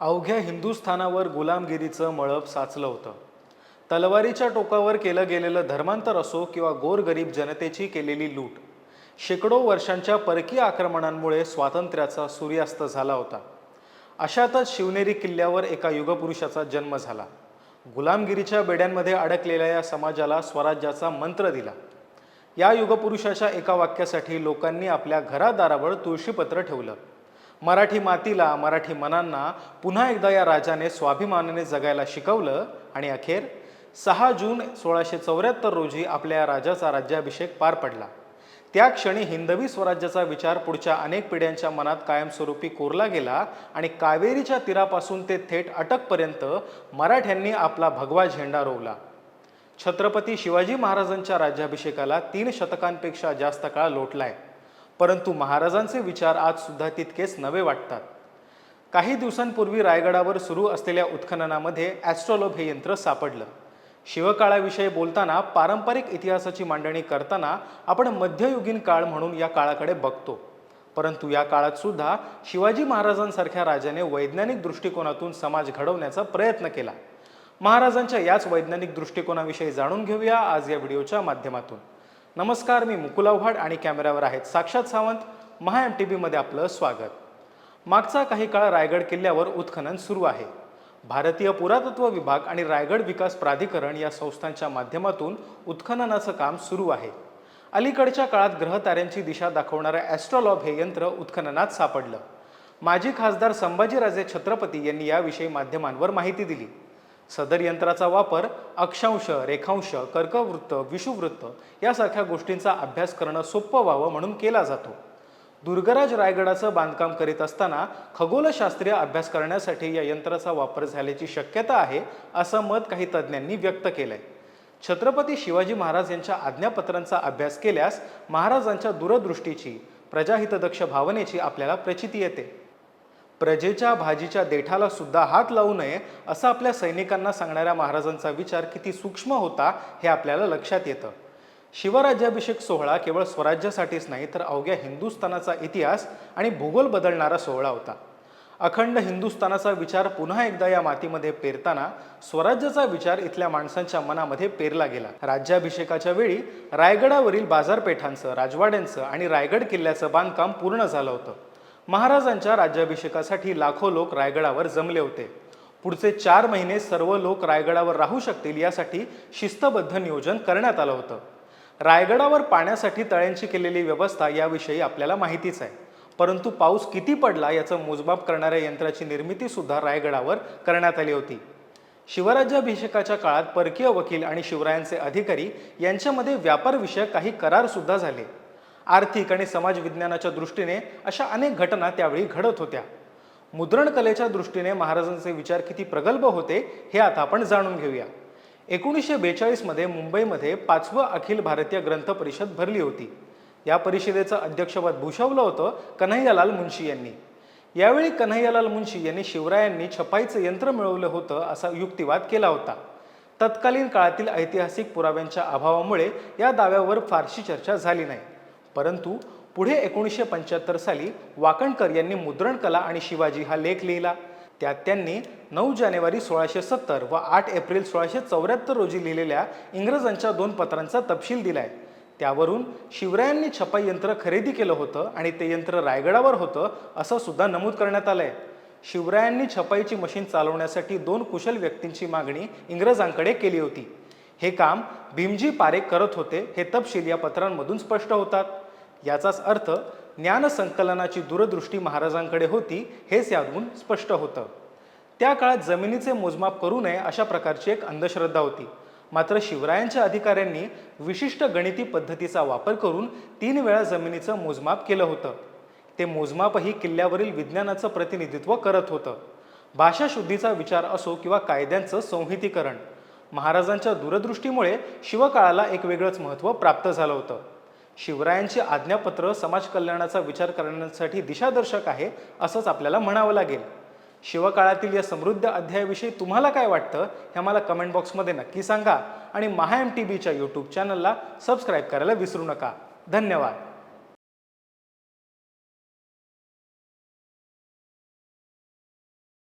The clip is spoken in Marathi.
अवघ्या हिंदुस्थानावर गुलामगिरीचं मळप साचलं होतं. तलवारीच्या टोकावर केलं गेलेलं धर्मांतर असो किंवा गोरगरीब जनतेची केलेली लूट शेकडो वर्षांच्या परकीय आक्रमणांमुळे स्वातंत्र्याचा सूर्यास्त झाला होता. अशातच शिवनेरी किल्ल्यावर एका युगपुरुषाचा जन्म झाला. गुलामगिरीच्या बेड्यांमध्ये अडकलेल्या या समाजाला स्वराज्याचा मंत्र दिला. या युगपुरुषाच्या एका वाक्यासाठी लोकांनी आपल्या घरादारावर तुळशीपत्र ठेवलं. मराठी मातीला मराठी मनांना पुन्हा एकदा या राजाने स्वाभिमानाने जगायला शिकवलं आणि अखेर सहा जून सोळाशे चौऱ्याहत्तर रोजी आपल्या या राजाचा राज्याभिषेक पार पडला. त्या क्षणी हिंदवी स्वराज्याचा विचार पुढच्या अनेक पिढ्यांच्या मनात कायमस्वरूपी कोरला गेला आणि कावेरीच्या तीरापासून ते थेट अटकपर्यंत मराठ्यांनी आपला भगवा झेंडा रोवला. छत्रपती शिवाजी महाराजांच्या राज्याभिषेकाला तीन शतकांपेक्षा जास्त काळ लोटलाय. परंतु महाराजांचे विचार आज सुद्धा तितकेच नवे वाटतात. काही दिवसांपूर्वी रायगडावर सुरू असलेल्या उत्खननामध्ये ॲस्ट्रोलोब हे यंत्र सापडलं. शिवकाळाविषयी बोलताना पारंपरिक इतिहासाची मांडणी करताना आपण मध्ययुगीन काळ म्हणून या काळाकडे बघतो. परंतु या काळात सुद्धा शिवाजी महाराजांसारख्या राजाने वैज्ञानिक दृष्टिकोनातून समाज घडवण्याचा प्रयत्न केला. महाराजांच्या याच वैज्ञानिक दृष्टिकोनाविषयी जाणून घेऊया आज या व्हिडिओच्या माध्यमातून. नमस्कार मी मुकुल आव्हाड आणि कॅमेऱ्यावर आहेत साक्षात सावंत. महा एम टी बीमध्ये आपलं स्वागत. मागचा काही काळ रायगड किल्ल्यावर उत्खनन सुरू आहे. भारतीय पुरातत्व विभाग आणि रायगड विकास प्राधिकरण या संस्थांच्या माध्यमातून उत्खननाचं काम सुरू आहे. अलीकडच्या काळात ग्रहताऱ्यांची दिशा दाखवणारं ॲस्ट्रॉलॉब हे यंत्र उत्खननात सापडलं. माजी खासदार संभाजीराजे छत्रपती यांनी याविषयी माध्यमांवर माहिती दिली. सदर यंत्राचा वापर अक्षांश रेखांश कर्कवृत्त विषुवृत्त यासारख्या गोष्टींचा अभ्यास करणं सोपं व्हावं म्हणून केला जातो. दुर्गराज रायगडाचं बांधकाम करीत असताना खगोलशास्त्रीय अभ्यास करण्यासाठी या यंत्राचा वापर झाल्याची शक्यता आहे असं मत काही तज्ज्ञांनी व्यक्त केलंय. छत्रपती शिवाजी महाराज यांच्या आज्ञापत्रांचा अभ्यास केल्यास महाराजांच्या दूरदृष्टीची प्रजाहितदक्ष भावनेची आपल्याला प्रचिती येते. प्रजेच्या भाजीच्या देठाला सुद्धा हात लावू नये असं आपल्या सैनिकांना सांगणाऱ्या महाराजांचा विचार किती सूक्ष्म होता हे आपल्याला लक्षात येतं. शिवराज्याभिषेक सोहळा केवळ स्वराज्यासाठीच नाही तर अवघ्या हिंदुस्थानाचा इतिहास आणि भूगोल बदलणारा सोहळा होता. अखंड हिंदुस्थानाचा विचार पुन्हा एकदा या मातीमध्ये पेरताना स्वराज्याचा विचार इथल्या माणसांच्या मनामध्ये पेरला गेला. राज्याभिषेकाच्या वेळी रायगडावरील बाजारपेठांचं राजवाड्यांचं आणि रायगड किल्ल्याचं बांधकाम पूर्ण झालं होतं. महाराजांच्या राज्याभिषेकासाठी लाखो लोक रायगडावर जमले होते. पुढचे चार महिने सर्व लोक रायगडावर राहू शकतील यासाठी शिस्तबद्ध नियोजन करण्यात आलं होतं. रायगडावर पाण्यासाठी तळ्यांची केलेली व्यवस्था याविषयी आपल्याला माहितीच आहे. परंतु पाऊस किती पडला याचं मोजमाप करणाऱ्या यंत्राची निर्मिती सुद्धा रायगडावर करण्यात आली होती. शिवराज्याभिषेकाच्या काळात परकीय वकील आणि शिवरायांचे अधिकारी यांच्यामध्ये व्यापारविषयक काही करार सुद्धा झाले. आर्थिक आणि समाज विज्ञानाच्या दृष्टीने अशा अनेक घटना त्यावेळी घडत होत्या. मुद्रणकलेच्या दृष्टीने महाराजांचे विचार किती प्रगल्भ होते हे आता आपण जाणून घेऊया. एकोणीसशे बेचाळीसमध्ये मुंबईमध्ये पाचवं अखिल भारतीय ग्रंथ परिषद भरली होती. या परिषदेचं अध्यक्षपद भूषवलं होतं कन्हैयालाल मुंशी यांनी. यावेळी कन्हैयालाल मुंशी यांनी शिवरायांनी छपाईचं यंत्र मिळवलं होतं असा युक्तिवाद केला होता. तत्कालीन काळातील ऐतिहासिक पुराव्यांच्या अभावामुळे या दाव्यावर फारशी चर्चा झाली नाही. परंतु पुढे एकोणीसशे पंच्याहत्तर साली वाकणकर यांनी मुद्रणकला आणि शिवाजी हा लेख लिहिला. त्यात त्यांनी नऊ जानेवारी सोळाशे सत्तर व आठ एप्रिल सोळाशे चौऱ्याहत्तर रोजी लिहिलेल्या इंग्रजांच्या दोन पत्रांचा तपशील दिलाय. त्यावरून शिवरायांनी छपाई यंत्र खरेदी केलं होतं आणि ते यंत्र रायगडावर होतं असं सुद्धा नमूद करण्यात आलंय. शिवरायांनी छपाईची मशीन चालवण्यासाठी दोन कुशल व्यक्तींची मागणी इंग्रजांकडे केली होती. हे काम भीमजी पारेख करत होते हे तपशील या पत्रांमधून स्पष्ट होतात. याचाच अर्थ ज्ञान संकलनाची दूरदृष्टी महाराजांकडे होती हेच यातून स्पष्ट होतं. त्या काळात जमिनीचे मोजमाप करू नये अशा प्रकारची एक अंधश्रद्धा होती. मात्र शिवरायांच्या अधिकाऱ्यांनी विशिष्ट गणिती पद्धतीचा वापर करून तीन वेळा जमिनीचं मोजमाप केलं होतं. ते मोजमापही किल्ल्यावरील विज्ञानाचं प्रतिनिधित्व करत होतं. भाषाशुद्धीचा विचार असो किंवा कायद्यांचं संहितीकरण महाराजांच्या दूरदृष्टीमुळे शिवकाळाला एक वेगळंच महत्त्व प्राप्त झालं होतं. शिवरायांची आज्ञापत्र समाज कल्याणाचा विचार करण्यासाठी दिशादर्शक आहे असंच आपल्याला म्हणावं लागेल. शिवकाळातील या समृद्ध अध्यायाविषयी तुम्हाला काय वाटतं हे मला कमेंट बॉक्समध्ये नक्की सांगा आणि महा एम टी बीच्या यूट्यूब चॅनलला सबस्क्राईब करायला विसरू नका. धन्यवाद.